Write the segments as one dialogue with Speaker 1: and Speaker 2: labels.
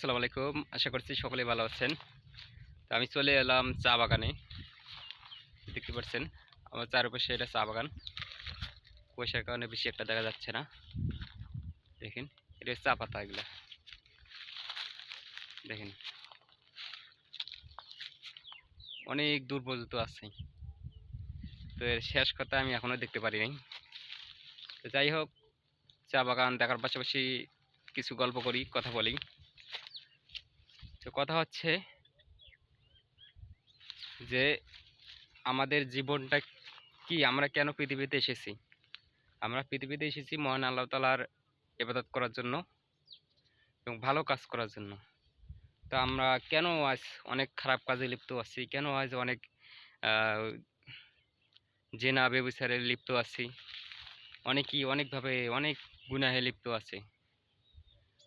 Speaker 1: আসসালামু আলাইকুম। আশা করছি সকলে ভালো আছেন। তো আমি চলে এলাম চা বাগানে। দেখতে পাচ্ছেন, আমার চারপাশে এটা চা বাগান। কুয়াশার কারণে বেশি একটা দেখা যাচ্ছে না। দেখেন, এটা চা পাতা এগুলা। দেখেন। অনেক দূর পর্যন্ত আছে। তো এর শেষ কথা আমি এখনও দেখতে পারি নাই। তো যাই হোক, চা বাগান দেখার পাশাপাশি কিছু গল্প করি, কথা বলি। তো কথা হচ্ছে যে, আমাদের জীবনটা কি? আমরা কেন পৃথিবীতে এসেছি? আমরা পৃথিবীতে এসেছি মহান আল্লাহ তালার ইবাদত করার জন্য এবং ভালো কাজ করার জন্য। তো আমরা কেন আজ অনেক খারাপ কাজে লিপ্ত আছি? কেন আজ অনেক জেনা বেবিচারে লিপ্ত আছি? অনেকই অনেকভাবে অনেক গুনাহে লিপ্ত আছে।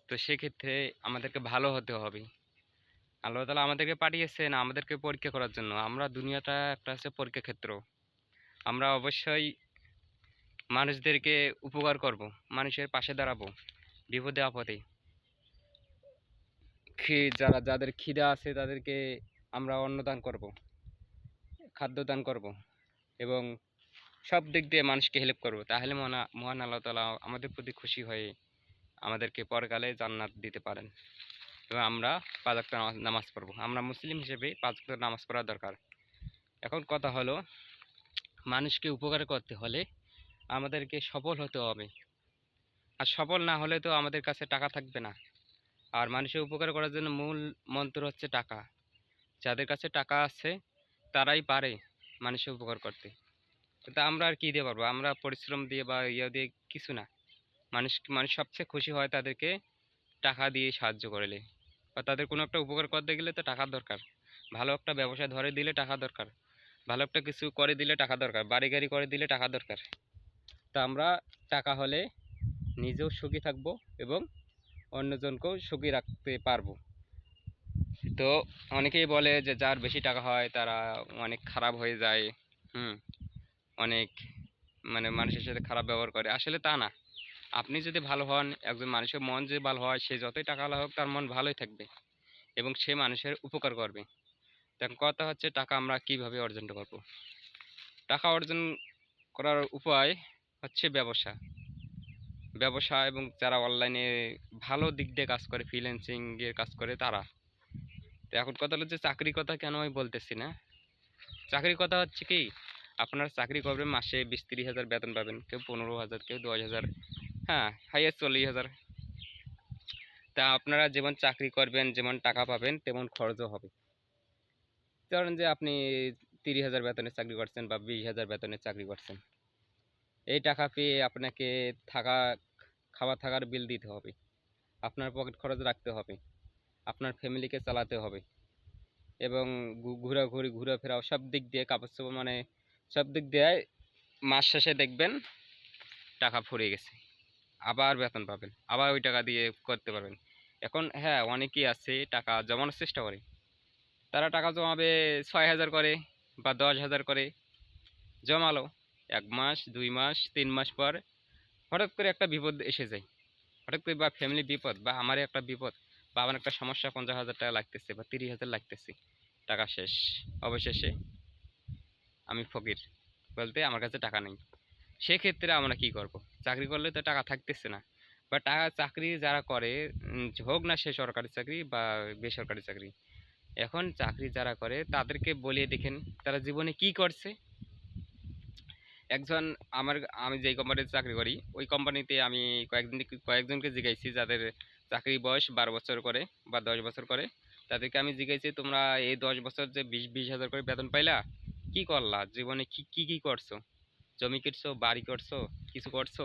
Speaker 1: তো সেক্ষেত্রে আমাদেরকে ভালো হতে হবে। আল্লাহ তালা আমাদেরকে পাঠিয়েছেন আমাদেরকে পরীক্ষা করার জন্য। আমরা দুনিয়াটা একটা হচ্ছে পরীক্ষা ক্ষেত্র। আমরা অবশ্যই মানুষদেরকে উপকার করব, মানুষের পাশে দাঁড়াবো, বিপদে আপদে। যারা, যাদের খিদা আছে তাদেরকে আমরা অন্নদান করব খাদ্য দান করব এবং সব দিক দিয়ে মানুষকে হেল্প করব। তাহলে মহান আল্লাহ তালা আমাদের প্রতি খুশি হয়ে আমাদেরকে পরকালে জান্নাত দিতে পারেন। এবং আমরা পাঁচ ওয়াক্ত নামাজ পড়ব। আমরা মুসলিম হিসেবে পাঁচ ওয়াক্ত নামাজ পড়া দরকার। এখন কথা হলো, মানুষকে উপকার করতে হলে আমাদেরকে সফল হতে হবে। আর সফল না হলে তো আমাদের কাছে টাকা থাকবে না। আর মানুষের উপকার করার জন্য মূল মন্ত্র হচ্ছে টাকা। যাদের কাছে টাকা আছে, তারাই পারে মানুষের উপকার করতে। কিন্তু আমরা আর কী দিয়ে পারব? আমরা পরিশ্রম দিয়ে বা ইয়ে দিয়ে কিছু না। মানুষ মানুষ সবচেয়ে খুশি হয় তাদেরকে টাকা দিয়ে সাহায্য করলে। বা তাদের কোনো একটা উপকার করতে গেলে তো টাকার দরকার। ভালো একটা ব্যবসা ধরে দিলে টাকা দরকার। ভালো একটা কিছু করে দিলে টাকা দরকার। বাড়ি গাড়ি করে দিলে টাকা দরকার। তা আমরা টাকা হলে নিজেও সুখী থাকব এবং অন্যজনকেও সুখী রাখতে পারব। তো অনেকেই বলে যে যার বেশি টাকা হয় তারা অনেক খারাপ হয়ে যায়। হুম, অনেক মানে মানুষের সাথে খারাপ ব্যবহার করে। আসলে তা না। আপনি যদি ভালো হন, একজন মানুষের মন যদি ভালো হয়, সে যতই টাকাওয়ালা হোক, তার মন ভালোই থাকবে এবং সে মানুষের উপকার করবে। তখন কথা হচ্ছে টাকা আমরা কীভাবে অর্জন করব? টাকা অর্জন করার উপায় হচ্ছে ব্যবসা। ব্যবসা এবং যারা অনলাইনে ভালো দিক দিয়ে কাজ করে ফ্রিল্যান্সিং এর কাজ করে তারা। তো এখন কথা হলো যে চাকরির কথা কেন আমি বলতেছি না? চাকরির কথা হচ্ছে কি, আপনার চাকরি করবেন, মাসে বিশ তিরিশ হাজার বেতন পাবেন, কেউ পনেরো হাজার, কেউ দশ হাজার। হ্যাঁ হাইয়েস্ট চল্লিশ হাজার। তা আপনারা যেমন চাকরি করবেন, যেমন টাকা পাবেন, তেমন খরচও হবে। ধরেন যে আপনি তিরিশ হাজার বেতনের চাকরি করছেন বা বিশ হাজার বেতনের চাকরি করছেন। এই টাকা পেয়ে আপনাকে থাকা, খাওয়া থাকার বিল দিতে হবে। আপনার পকেট খরচ রাখতে হবে। আপনার ফ্যামিলিকে চালাতে হবে। এবং ঘোরাঘুরি ঘোরাফেরা সব দিক দিয়ে কাপড় মানে সব দিক দিয়ে মাস শেষে দেখবেন টাকা ফুরিয়ে গেছে। আবার বেতন পাবেন, আবার ওই টাকা দিয়ে করতে পারবেন। এখন হ্যাঁ অনেকেই আছে টাকা জমানোর চেষ্টা করে। তারা টাকা জমাবে ছয় হাজার করে বা দশ হাজার করে, জমালো। এক মাস, দুই মাস, তিন মাস পর হঠাৎ করে একটা বিপদ এসে যায়। হঠাৎ করে বা ফ্যামিলি বিপদ বা আমারই একটা বিপদ বা আমার একটা সমস্যা, পঞ্চাশ হাজার টাকা লাগতেছে বা তিরিশ হাজার লাগতেছে, টাকা শেষ, অবশেষে আমি ফকির বলতে আমার কাছে টাকা নেই। সেক্ষেত্রে আমরা কি করব? চাকরি করলে তো টাকা থাকতেছে না। বা টাকা চাকরি যারা করে হোক না সে সরকারি চাকরি বা বেসরকারি চাকরি, এখন চাকরি যারা করে তাদেরকে বলিয়ে দেখেন তারা জীবনে কি করছে। একজন আমার, আমি যেই কোম্পানিতে চাকরি করি, ওই কোম্পানিতে আমি কয়েকদিন, কয়েকজনকে জিজ্ঞাসি যাদের চাকরি বয়স বারো বছর করে বা দশ বছর করে। তাদেরকে আমি জিজ্ঞাসি তোমরা এই দশ বছর যে বিশ বিশ হাজার করে বেতন পাইলা, কি করলা? জীবনে কি কি কি করছ? জমি কিনছো বাড়ি করছ, কিছু করছ,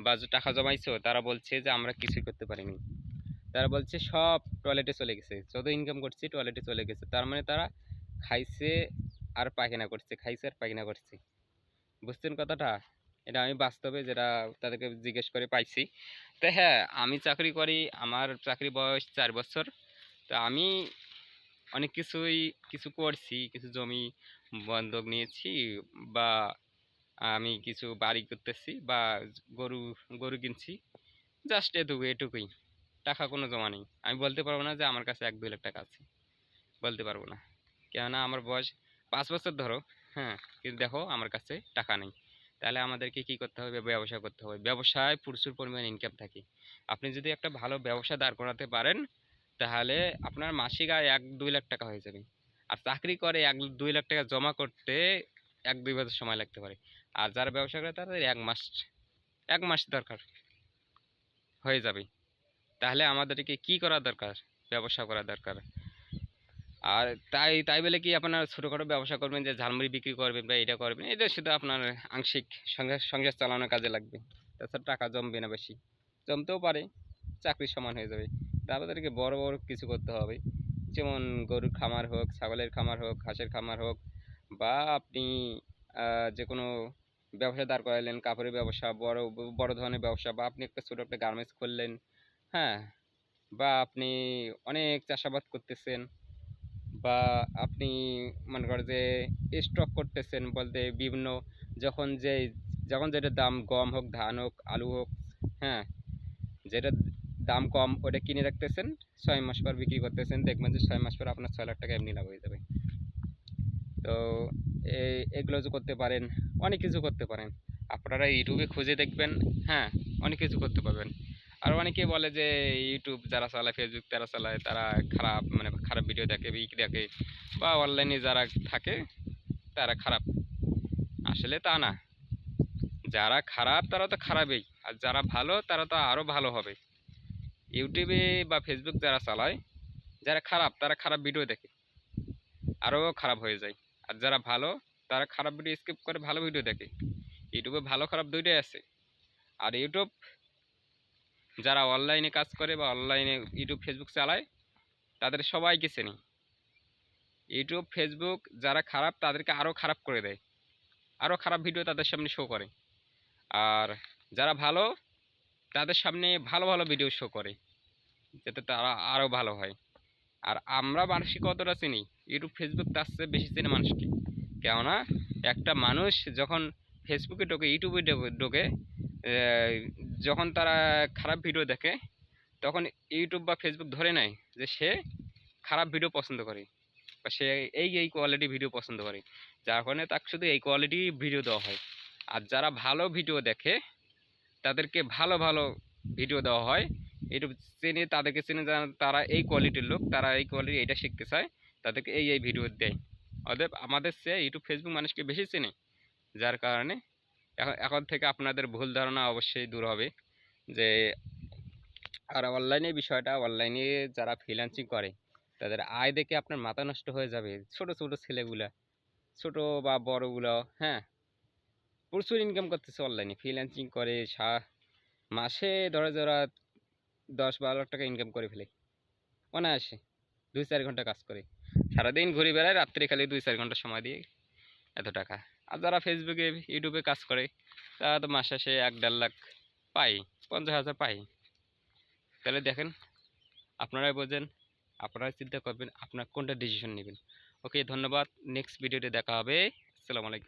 Speaker 1: বা টাকা জমাইছো, তারা বলছে যে আমরা কিছুই করতে পারিনি। তারা বলছে সব টয়লেটে চলে গেছে। যত ইনকাম করছি টয়লেটে চলে গেছে। তার মানে তারা খাইছে আর পায়খানা করছে, খাইছে আর পায়খানা করছে। বুঝছেন কথাটা? এটা আমি বাস্তবে যেটা তাদেরকে জিজ্ঞেস করে পাইছি। তো হ্যাঁ আমি চাকরি করি, আমার চাকরি বয়স চার বছর। তো আমি অনেক কিছুই, কিছু করছি, কিছু জমি বন্ধক নিয়েছি, বা আমি কিছু বাড়ি করতেছি বা গরু গরু কিনছি। জাস্ট এটুকু, এটুকুই। টাকা কোনো জমা নেই। আমি বলতে পারব না যে আমার কাছে এক, দুই লাখ টাকা আছে। বলতে পারব না। কেননা আমার বয়স পাঁচ বছর ধরো হ্যাঁ কিন্তু দেখো আমার কাছে টাকা নেই। তাহলে আমাদেরকে কি করতে হবে? ব্যবসা করতে হবে। ব্যবসায় প্রচুর পরিমাণ ইনকাম থাকে। আপনি যদি একটা ভালো ব্যবসা দাঁড় করাতে পারেন, তাহলে আপনার মাসিক আয় এক, দুই লাখ টাকা হয়ে যাবে। আর চাকরি করে এক, দুই লাখ টাকা জমা করতে এক, দুই বছর সময় লাগতে পারে। আর যারা ব্যবসা করে তাদের এক মাস এক মাস দরকার হয়ে যাবে। তাহলে আমাদেরকে কি করা দরকার? ব্যবসা করা দরকার। আর তাই তাই বলে কি আপনার ছোটোখাটো ব্যবসা করবেন, যে ঝালমুড়ি বিক্রি করবেন বা এটা করবেন, এটা শুধু আপনার আংশিক সংসার চালানোর কাজে লাগবে। তাছাড়া টাকা জমবে না বেশি। জমতেও পারে, চাকরির সমান হয়ে যাবে। তা আমাদেরকে বড় বড় কিছু করতে হবে। যেমন গরুর খামার হোক, ছাগলের খামার হোক, হাঁসের খামার হোক বা আপনি যে কোনো ব্যবসা দাঁড় করালেন কাপড়ের ব্যবসা, বড় বড় ধরনের ব্যবসা বা আপনি একটা ছোটো একটা গার্মেন্টস করলেন হ্যাঁ? বা আপনি অনেক চাষাবাদ করতেছেন বা আপনি মনে করেন যে স্টক করতেছেন বলতে বিভিন্ন যখন যে, যখন যেটা দাম গম হোক, ধান হোক, আলু হোক হ্যাঁ? যেটা দাম কম ওটা কিনে রাখতেছেন, ছয় মাস পর বিক্রি করতেছেন, দেখবেন যে ছয় মাস পর আপনার ছয় লাখ টাকা এমনি লাভ হয়ে যাবে। তো এগুলো যে করতে পারেন, অনেক কিছু করতে পারেন। আপনারা ইউটিউবে খুঁজে দেখবেন হ্যাঁ অনেক কিছু করতে পারবেন। আর অনেকে বলে যে ইউটিউব যারা চালায় ফেসবুক যারা চালায়, তারা খারাপ মানে খারাপ ভিডিও দেখে উইক দেখে, বা অনলাইনে যারা থাকে, তারা খারাপ। আসলে তা না। যারা খারাপ, তারা তো খারাপই। আর যারা ভালো, তারা তো আরও ভালো হবে। ইউটিউবে বা ফেসবুক যারা চালায়, যারা খারাপ, তারা খারাপ ভিডিও দেখে। আরও খারাপ হয়ে যায়। আর যারা ভালো, তারা খারাপ ভিডিও স্কিপ করে ভালো ভিডিও দেখে। ইউটিউবে ভালো, খারাপ দুইটাই আছে। আর ইউটিউব যারা অনলাইনে কাজ করে বা অনলাইনে ইউটিউব ফেসবুক চালায়, তাদের সবাইকে চেনে। ইউটিউব ফেসবুক যারা খারাপ, তাদেরকে আরও খারাপ করে দেয়। আরও খারাপ ভিডিও তাদের সামনে শো করে। আর যারা ভালো, তাদের সামনে ভালো ভালো ভিডিও শো করে। যাতে তারা আরও ভালো হয়। আর আমরা মানুষকে কতটা চিনি? ইউটিউব ফেসবুক তার চেয়ে বেশি চিনি মানুষকে। কেননা, একটা মানুষ যখন ফেসবুকে ঢোকে, ইউটিউবে ঢোকে- যখন তারা খারাপ ভিডিও দেখে, তখন ইউটিউব বা ফেসবুক ধরে নেয় যে সে খারাপ ভিডিও পছন্দ করে। বা সে এই এই কোয়ালিটি ভিডিও পছন্দ করে। যার কারণে তাকে শুধু এই কোয়ালিটি ভিডিও দেওয়া হয়। আর যারা ভালো ভিডিও দেখে, তাদেরকে ভালো ভালো ভিডিও দেওয়া হয়। ইউটিউব চেনে তাদেরকে চেনে তারা এই কোয়ালিটির লোক, তারা এই কোয়ালিটি এটা শিখতে চায়, তাদেরকে এই এই ভিডিও দেয়। অতএব আমাদের চেয়ে ইউটিউব ফেসবুক মানুষকে বেশি চেনে, যার কারণে এখন এখন থেকে আপনাদের ভুল ধারণা অবশ্যই দূর হবে, যে আর অনলাইনে বিষয়টা অনলাইনে যারা ফ্রিল্যান্সিং করে, তাদের আয় দেখে আপনার মাথা নষ্ট হয়ে যাবে। ছোট ছোট ছেলেগুলা, ছোট বা বড়গুলো হ্যাঁ প্রচুর ইনকাম করতেছে অনলাইনে ফ্রিল্যান্সিং করে, সা, মাসে ধরে যারা দশ বারো লাখ টাকা ইনকাম করে ফেলে। অনায়াসে দুই চার ঘণ্টা কাজ করে। সারাদিন ঘুরে বেড়ায় রাত্রে খালি দুই চার ঘণ্টা সময় দিয়ে এত টাকা। আর যারা ফেসবুকে ইউটিউবে কাজ করে, তারা তো মাস শেষে এক দেড় লাখ পাই, পঞ্চাশ হাজার পাই। তাহলে দেখেন, আপনারাই বোঝেন, আপনারাই চিন্তা করবেন, আপনার কোনটা ডিসিশন নেবেন। ওকে ধন্যবাদ। নেক্সট ভিডিওতে দেখা হবে। আসসালামু আলাইকুম।